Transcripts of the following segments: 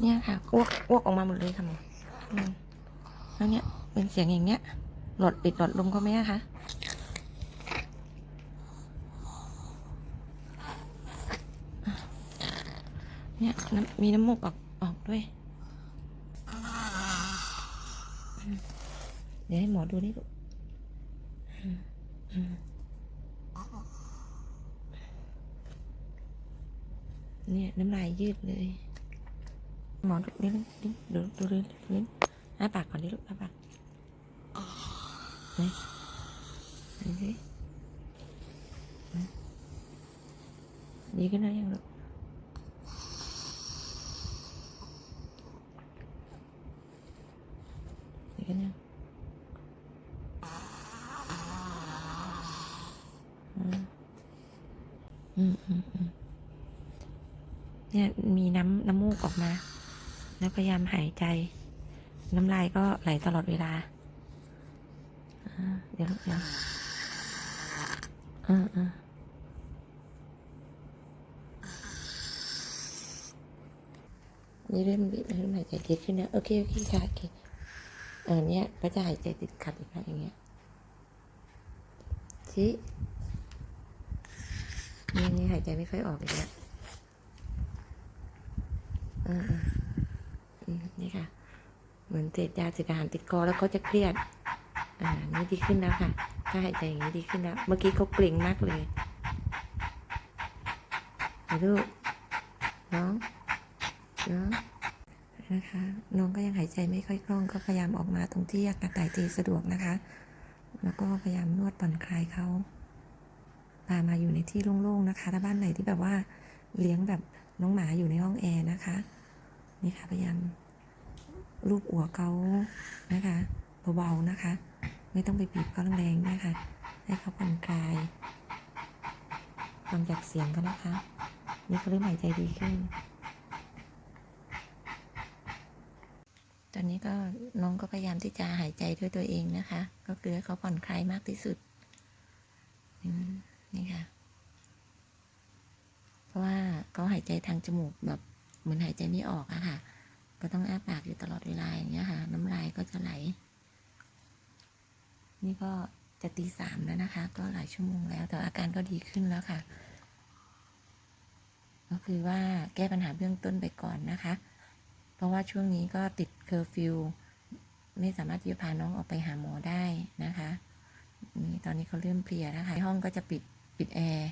เนี่ยค่ะอ้วกอ้วกออกมาหมดเลยค่ะหมออืมแล้วเนี่ยเป็นเสียงอย่างเงี้ยหลอดปิดหลอดลมก็ไหมอะคะเนี่ยน้ำมีน้ำมูกออกออกด้วยอืมเดี๋ยวให้หมอดูนี่ลูกอืมอืมเนี่ยน้ำลายยืดเลย หมอดูดิ้นี่ดูดูดูดูดูดูอ้าปากก่อนดิลูกอ้าปากนี่ดูสิดีขึ้นแล้วยังลูกดีขึ้นยังอืมอืมอืมเนี่ยมีน้ำน้ำมูกออกมา แล้วพยายามหายใจ น้ำลายก็ไหลตลอดเวลา เดี๋ยวลูกเดี๋ยวอ่าอ่านี่เริ่มเริ่มหายใจดีขึ้นนะโอเคโอเคค่ะโอเคเออเนี้ยก็จะหายใจติดขัดอีกแล้วอย่างเงี้ยชี้นี่นี่หายใจไม่ค่อยออกเลยเนี่ยอ่าอ่าอืม นี่ค่ะ เหมือนเศษยาเศษอาหารติดคอแล้วเขาจะเครียด อ่า นี่ดีขึ้นแล้วค่ะ ถ้าหายใจอย่างนี้ดีขึ้นแล้ว เมื่อกี้เขาเกร็งมากเลยลูกน้องน้องนะคะ น้องก็ยังหายใจไม่ค่อยคล่อง ก็พยายามออกมาตรงที่อากาศถ่ายเทสะดวกนะคะ แล้วก็พยายามนวดผ่อนคลายเขาพามาอยู่ในที่โล่งๆนะคะ ถ้าบ้านไหนที่แบบว่าเลี้ยงแบบน้องหมาอยู่ในห้องแอร์นะคะ นี่ค่ะพยายามรูปหัวเขานะคะเบาๆนะคะ ไม่ต้องไปบีบเขาแรงๆนะคะ ให้เขาผ่อนคลายฟังจากเสียงเขานะคะ นี่เขาเริ่มหายใจดีขึ้น ตอนนี้ก็น้องก็พยายามที่จะหายใจด้วยตัวเองนะคะ ก็คือให้เขาผ่อนคลายมากที่สุดนี่ค่ะ เพราะว่าเขาหายใจทางจมูกแบบ เหมือนหายใจไม่ออกอะค่ะ ก็ต้องอ้าปากอยู่ตลอดเวลาอย่างเงี้ยค่ะ น้ำลายก็จะไหล นี่ก็จะตีสามแล้วนะคะ ก็หลายชั่วโมงแล้ว แต่อาการก็ดีขึ้นแล้วค่ะ ก็คือว่าแก้ปัญหาเบื้องต้นไปก่อนนะคะ เพราะว่าช่วงนี้ก็ติดเคอร์ฟิวไม่สามารถที่จะพาน้องออกไปหาหมอได้นะคะนี่ตอนนี้เขาเริ่มเพลียนะคะห้องก็จะปิดปิดแอร์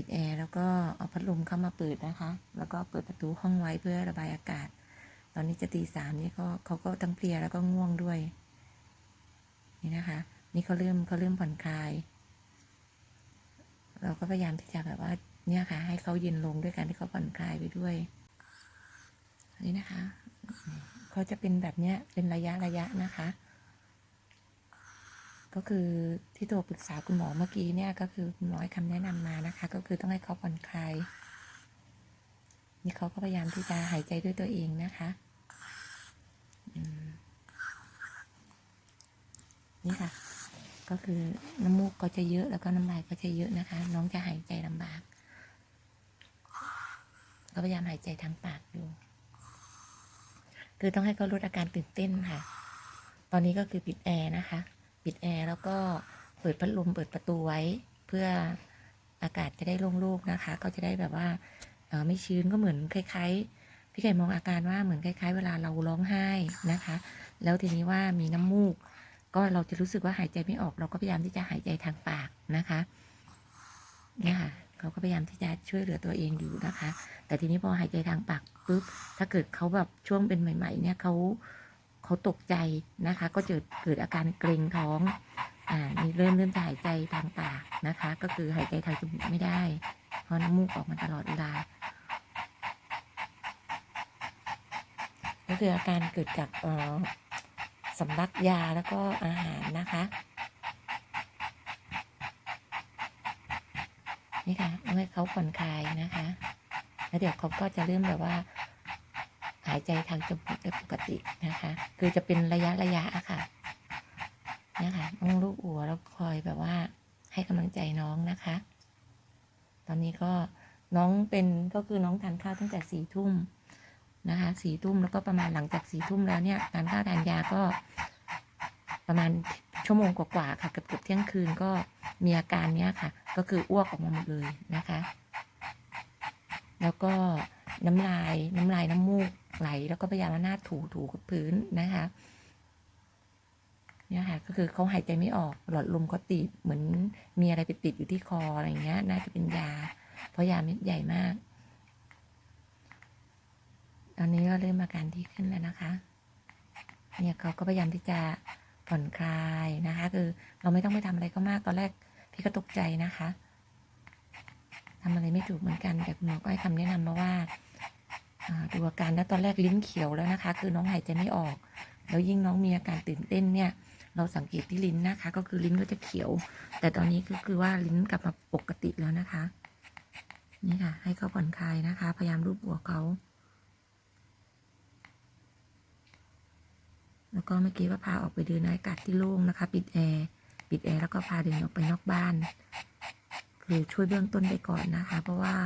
ปิดแอร์แล้วก็เอาพัดลมเข้ามาเปิดนะคะ แล้วก็เปิดประตูห้องไว้เพื่อระบายอากาศ ตอนนี้จะตีสามนี่เขาเขาก็ทั้งเพลียแล้วก็ง่วงด้วย นี่นะคะ นี่เขาเริ่มเขาเริ่มผ่อนคลาย เราก็พยายามที่จะแบบว่าเนี่ยค่ะ ให้เขาเย็นลงด้วยการที่เขาผ่อนคลายไปด้วย นี่นะคะเขาจะเป็นแบบเนี้ยเป็นระยะระยะนะคะ ก็คือที่โทรปรึกษาคุณหมอเมื่อกี้เนี่ยก็คือคุณหมอให้คำแนะนำมานะคะ ก็คือต้องให้เขาผ่อนคลายนี่เขาก็พยายามที่จะหายใจด้วยตัวเองนะคะนี่ค่ะ ก็คือน้ำมูกก็จะเยอะแล้วก็น้ำลายก็จะเยอะนะคะ น้องจะหายใจลำบากก็พยายามหายใจทางปากดูคือต้องให้เขาลดอาการตื่นเต้นค่ะ ตอนนี้ก็คือปิดแอร์นะคะ ปิดแอร์แล้วก็เปิดพัดลมเปิดประตูไว้ เพื่ออากาศจะได้โล่งๆนะคะ ก็จะได้แบบว่าเออไม่ชื้นก็เหมือนคล้ายๆ พี่ไก่มองอาการว่าเหมือนคล้าย ๆ เวลาเราร้องไห้นะคะ แล้วทีนี้ว่ามีน้ำมูก ก็เราจะรู้สึกว่าหายใจไม่ออก เราก็พยายามที่จะหายใจทางปากนะคะเนี่ยค่ะเขาก็พยายามที่จะช่วยเหลือตัวเองอยู่นะคะ แต่ทีนี้พอหายใจทางปากปุ๊บถ้าเกิดเขาแบบช่วงเป็นใหม่ ๆ เนี่ยเขา เขาตกใจนะคะ ก็เกิดเกิดอาการเกร็งท้องอ่านี่เริ่มเริ่มจะหายใจทางปากนะคะ ก็คือหายใจทางจมูกไม่ได้ เพราะน้ำมูกออกมาตลอดเวลาก็คืออาการเกิดจากเอ่อสำลักยาแล้วก็อาหารนะคะนี่ค่ะเอาให้เขาผ่อนคลายนะคะ แล้วเดี๋ยวเขาก็จะเริ่มแบบว่า หายใจทางจมูกได้ปกตินะคะ คือจะเป็นระยะระยะอะค่ะนี่ยค่ะต้องลูกหัวแล้วคอยแบบว่า ให้กำลังใจน้องนะคะ ตอนนี้ก็น้องเป็นก็คือน้องทานข้าวตั้งแต่สี่ทุ่มนะคะสี่ทุ่มแล้วก็ประมาณหลังจากสี่ทุ่มแล้วเนี่ยการเข้าวทานยาก็ประมาณชั่วโมงกว่าๆค่ะเกือบเกือบเที่ยงคืนก็มีอาการเนี้ยค่ะ ก็คืออ้วกออกมาหมดเลยนะคะ แล้วก็น้ำลายน้ำลายน้ำมูก ไหล แล้วก็พยายามเอาหน้าถูถูกับพื้นนะคะเนี่ยค่ะก็คือเขาหายใจไม่ออกหลอดลมก็ติดเหมือนมีอะไรไปติดอยู่ที่คออะไรเงี้ย น่าจะเป็นยา เพราะยาเม็ดใหญ่มาก ตอนนี้ก็เริ่มอาการดีขึ้นแล้วนะคะ เนี่ยเขาก็พยายามที่จะผ่อนคลายนะคะ คือเราไม่ต้องไปทำอะไรก็มากตอนแรกพี่ก็ตกใจนะคะทำอะไรไม่ถูกเหมือนกันแต่คุณหมอก็ให้คำแนะนำมาว่า ดูอาการแล้วตอนแรกลิ้นเขียวแล้วนะคะ คือน้องหายใจไม่ออก แล้วยิ่งน้องมีอาการตื่นเต้นเนี่ย เราสังเกตที่ลิ้นนะคะ ก็คือลิ้นก็จะเขียว แต่ตอนนี้ก็คือว่าลิ้นกลับมาปกติแล้วนะคะ นี่ค่ะ ให้เขาผ่อนคลายนะคะ พยายามรูปหัวเขาแล้วก็เมื่อกี้ว่าพาออกไปเดินในอากาศที่โล่งนะคะ ปิดแอร์ปิดแอร์แล้วก็พาเดินออกไปนอกบ้าน คือช่วยเบื้องต้นไปก่อนนะคะ เพราะว่า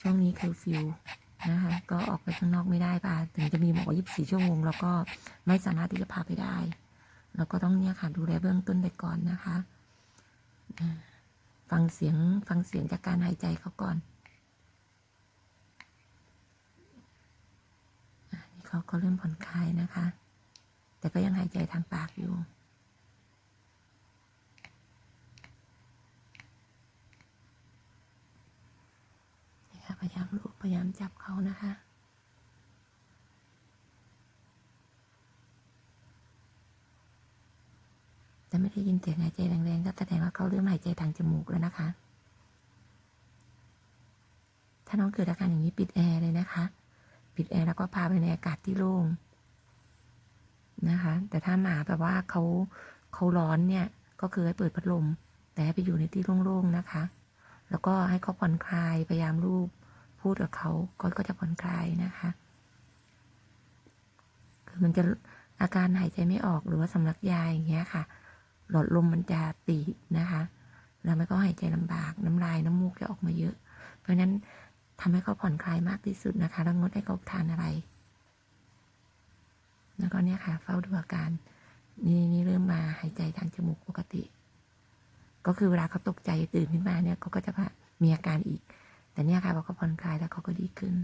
ช่วงนี้คือฟิว นะคะ ก็ออกไปข้างนอกไม่ได้ป่ะถึงจะมีหมอ24ชั่วโมงเราก็ไม่สามารถที่จะพาไปได้ เราก็ต้องเนี่ยค่ะดูแลเบื้องต้นไปก่อนนะคะ ฟังเสียงฟังเสียงจากการหายใจเขาก่อนนี่เขาก็เริ่มผ่อนคลายนะคะ แต่ก็ยังหายใจทางปากอยู่ นี่ค่ะ พยายามลูบพยายามจับเขานะคะแต่ไม่ได้ยินเสียงหายใจแรงๆก็แสดงว่าเขาเริ่มหายใจทางจมูกแล้วนะคะ ถ้าน้องเกิดอาการอย่างนี้ปิดแอร์เลยนะคะ ปิดแอร์แล้วก็พาไปในอากาศที่โล่งนะคะ แต่ถ้าหมาแบบว่าเขาเขาร้อนเนี่ย ก็คือให้เปิดพัดลม แต่ให้ไปอยู่ในที่โล่งๆนะคะ แล้วก็ให้เขาผ่อนคลายพยายามรูป พูดกับเขาก็ก็จะผ่อนคลายนะคะ คือมันจะอาการหายใจไม่ออกหรือว่าสำลักยาอย่างเงี้ยค่ะ หลอดลมมันจะตีบนะคะแล้วมันก็หายใจลำบากน้ำลายน้ำมูกจะออกมาเยอะ เพราะฉะนั้นทำให้เขาผ่อนคลายมากที่สุดนะคะแล้วงดให้เขาทานอะไร แล้วก็เนี่ยค่ะ เฝ้าดูอาการ นี่นี่เริ่มมาหายใจทางจมูกปกติ ก็คือเวลาเขาตกใจตื่นขึ้นมาเนี่ยเขาก็จะมีอาการอีก แต่เนี่ยค่ะเขาผ่อนคลายแล้วเขาก็ดีขึ้น